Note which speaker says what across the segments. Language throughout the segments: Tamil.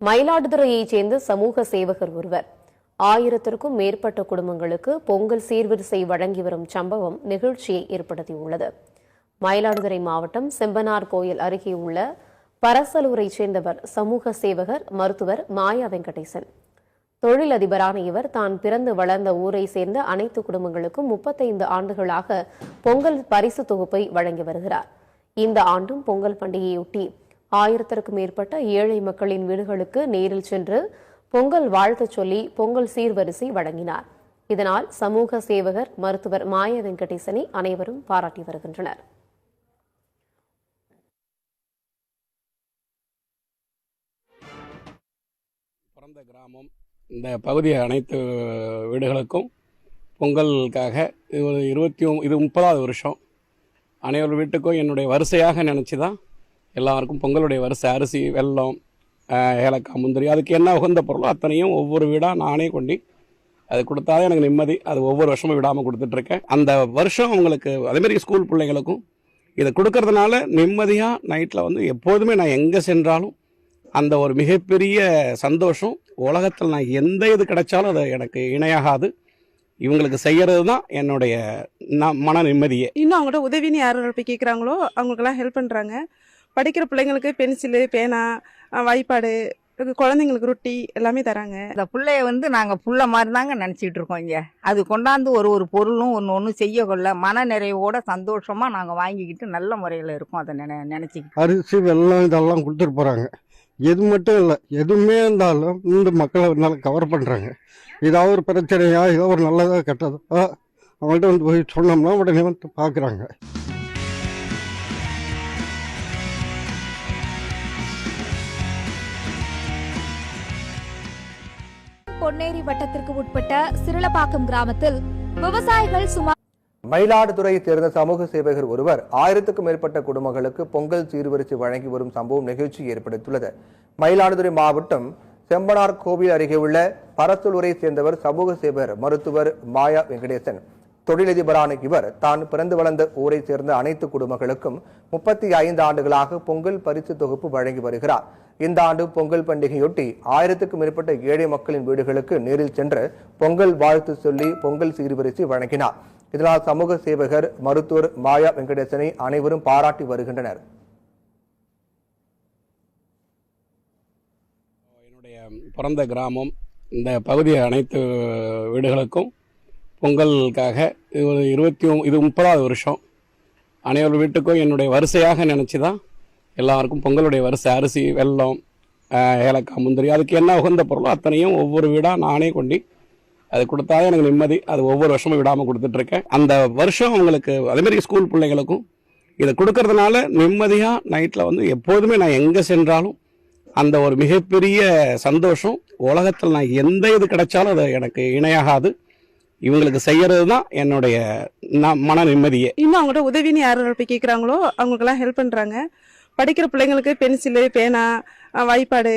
Speaker 1: மயிலாடுதுறையைச் சேர்ந்த சமூக சேவகர் ஒருவர். ஆயிரத்திற்கும் மேற்பட்ட குடும்பங்களுக்கு பொங்கல் சீர்வரிசை வழங்கி வரும் சம்பவம் நிகழ்ச்சியை ஏற்படுத்தியுள்ளது. மயிலாடுதுறை மாவட்டம் செம்பனார் கோயில் அருகே உள்ள பரசலூரைச் சேர்ந்தவர் சமூக சேவகர் மருத்துவர் மாயா வெங்கடேசன். தொழிலதிபரான இவர் தான் பிறந்து வளர்ந்த ஊரை சேர்ந்த அனைத்து குடும்பங்களுக்கும் முப்பத்தைந்து ஆண்டுகளாக பொங்கல் பரிசு தொகுப்பை வழங்கி வருகிறார். இந்த ஆண்டும் பொங்கல் பண்டிகையொட்டி ஆயிரத்திற்கும் மேற்பட்ட ஏழை மக்களின் வீடுகளுக்கு நேரில் சென்று பொங்கல் வாழ்த்து சொல்லி பொங்கல் சீர்வரிசை வழங்கினார். இதனால் சமூக சேவகர் மருத்துவர் மாய வெங்கடேசனை அனைவரும் பாராட்டி வருகின்றனர்.
Speaker 2: பிறந்த கிராமம். இந்த பகுதி அனைத்து வீடுகளுக்கும் பொங்கலுக்காக இது ஒரு இருபத்தி இது முப்பதாவது வருஷம். அனைவர் வீட்டுக்கும் என்னுடைய வரிசையாக நினச்சி தான் எல்லாருக்கும் பொங்கலுடைய வரிசை அரிசி வெள்ளம் ஏலக்காய் முந்திரி அதுக்கு என்ன உகந்த பொருளோ அத்தனையும் ஒவ்வொரு வீடாக நானே கொண்டு அது கொடுத்தாலே எனக்கு நிம்மதி. அது ஒவ்வொரு வருஷமும் விடாமல் கொடுத்துட்ருக்கேன். அந்த வருஷம் அவங்களுக்கு அதேமாரி ஸ்கூல் பிள்ளைகளுக்கும் இதை கொடுக்கறதுனால நிம்மதியாக நைட்டில் வந்து எப்போதுமே நான் எங்கே சென்றாலும் அந்த ஒரு மிகப்பெரிய சந்தோஷம் உலகத்தில் நான் எந்த இது கிடைச்சாலும் அது எனக்கு இணையாகாது. இவங்களுக்கு செய்யறது தான் என்னுடைய நான் மன நிம்மதியே.
Speaker 3: இன்னும் அவங்கள்ட்ட உதவின்னு யார் போய் கேட்குறாங்களோ அவங்களுக்கெல்லாம் ஹெல்ப் பண்ணுறாங்க படிக்கிற பிள்ளைங்களுக்கு பென்சிலு பேனா வாய்ப்பாடு குழந்தைங்களுக்கு ரொட்டி எல்லாமே தராங்க.
Speaker 4: இந்த பிள்ளைய வந்து நாங்கள் புள்ள மாதிரி தாங்க நினச்சிட்டு இருக்கோம் இங்கே. அது கொண்டாந்து ஒரு ஒரு பொருளும் ஒன்று ஒன்று செய்ய கொள்ள மன நிறைவோட சந்தோஷமாக நாங்கள் வாங்கிக்கிட்டு நல்ல முறையில் இருக்கோம் அதை நினை நினச்சிக்கிட்டு.
Speaker 5: அரிசி வெல்லம் இதெல்லாம் கொடுத்துட்டு போகிறாங்க எது மட்டும் இல்லை எதுவுமே இருந்தாலும் இந்த மக்களை நல்லா கவர் பண்ணுறாங்க ஏதாவது ஒரு பிரச்சனையா ஏதோ ஒரு நல்லதாக கெட்டதோ அவங்கள்ட்ட வந்து போய் சொன்னோம்னா உடனே வந்து பார்க்குறாங்க
Speaker 6: பொன்னேரி வட்டத்திற்கு உட்பட்ட சிறுளப்பாக்கம் கிராமத்தில் விவசாயிகள் சுமார்
Speaker 7: மயிலாடுதுறையை சேர்ந்த சமூக சேவகர் ஒருவர் ஆயிரத்துக்கும் மேற்பட்ட குடும்பங்களுக்கு பொங்கல் சீர்வரிசை வழங்கி வரும் சம்பவம் நிகழ்ச்சி ஏற்படுத்தியுள்ளது. மயிலாடுதுறை மாவட்டம் செம்பனார் கோவில் அருகே உள்ள பரசலூரை சேர்ந்தவர் சமூக சேவகர் மருத்துவர் மாயா வெங்கடேசன். தொழிலதிபரான இவர் தான் பிறந்து வளர்ந்த ஊரை சேர்ந்த அனைத்து குடும்பங்களுக்கும் முப்பத்தி ஐந்து ஆண்டுகளாக பொங்கல் பரிசு தொகுப்பு வழங்கி வருகிறார். இந்த ஆண்டு பொங்கல் பண்டிகையொட்டி ஆயிரத்துக்கும் மேற்பட்ட ஏழை மக்களின் வீடுகளுக்கு நேரில் சென்று பொங்கல் வாழ்த்து சொல்லி பொங்கல் சீர்வரிசை வழங்கினார். இதனால் சமூக சேவகர் மருத்துவர் மாயா வெங்கடேசனை அனைவரும் பாராட்டி வருகின்றனர்.
Speaker 2: என்னுடைய பிறந்த கிராமம் இந்த பகுதி அனைத்து வீடுகளுக்கும் பொங்கலுக்காக இது ஒரு இருபத்தி இது முப்பதாவது வருஷம். அனைவர் வீட்டுக்கும் என்னுடைய வரிசையாக நினச்சி தான் எல்லாருக்கும் பொங்கலுடைய வரிசை அரிசி வெல்லம் ஏலக்காய் முந்திரி அதுக்கு என்ன உகந்த பொருளோ அத்தனையும் ஒவ்வொரு வீடாக நானே கொண்டு அது கொடுத்தா எனக்கு நிம்மதி. அது ஒவ்வொரு வருஷமும் விடாமல் கொடுத்துட்ருக்கேன். அந்த வருஷம் அவங்களுக்கு அதேமாரி ஸ்கூல் பிள்ளைகளுக்கும் இதை கொடுக்கறதுனால நிம்மதியாக நைட்டில் வந்து எப்போதுமே நான் எங்கே சென்றாலும் அந்த ஒரு மிகப்பெரிய சந்தோஷம். உலகத்தில் நான் எந்த இது கிடைச்சாலும் அது எனக்கு இணையாகாது. இவங்களுக்கு செய்யறது தான் என்னுடைய மன நிம்மதியே.
Speaker 3: இன்னும் அவங்கள்ட்ட உதவின்னு யார் போய் கேட்குறாங்களோ அவங்களுக்கெல்லாம் ஹெல்ப் பண்ணுறாங்க படிக்கிற பிள்ளைங்களுக்கு பென்சிலு பேனா வாய்ப்பாடு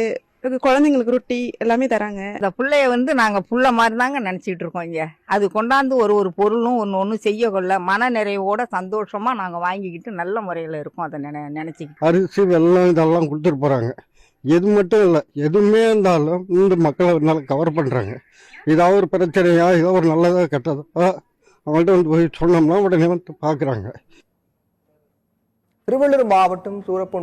Speaker 3: குழந்தைங்களுக்கு ரொட்டி எல்லாமே தராங்க.
Speaker 4: இந்த பிள்ளைய வந்து நாங்கள் புள்ள மாதிரி தாங்க நினச்சிட்டு இருக்கோம் இங்கே. அது கொண்டாந்து ஒரு ஒரு பொருளும் ஒன்று ஒன்று செய்ய கொள்ள மன நிறைவோட சந்தோஷமாக நாங்கள் வாங்கிக்கிட்டு நல்ல முறையில் இருக்கோம் அதை நினை நினச்சிக்கிட்டு.
Speaker 5: அரிசி வெல்லம் இதெல்லாம் கொடுத்துட்டு போகிறாங்க எது மட்டும் இல்லை எதுவுமே இருந்தாலும் இந்த மக்களை நல்லா கவர் பண்ணுறாங்க ஏதாவது ஒரு பிரச்சனையா ஏதோ ஒரு நல்லதாக கெட்டதா அவங்கள்ட்ட வந்து போய் சொன்னோம்னா உடனே வந்து பார்க்குறாங்க.
Speaker 7: திருவள்ளூர் மாவட்டம் சூரப்பன்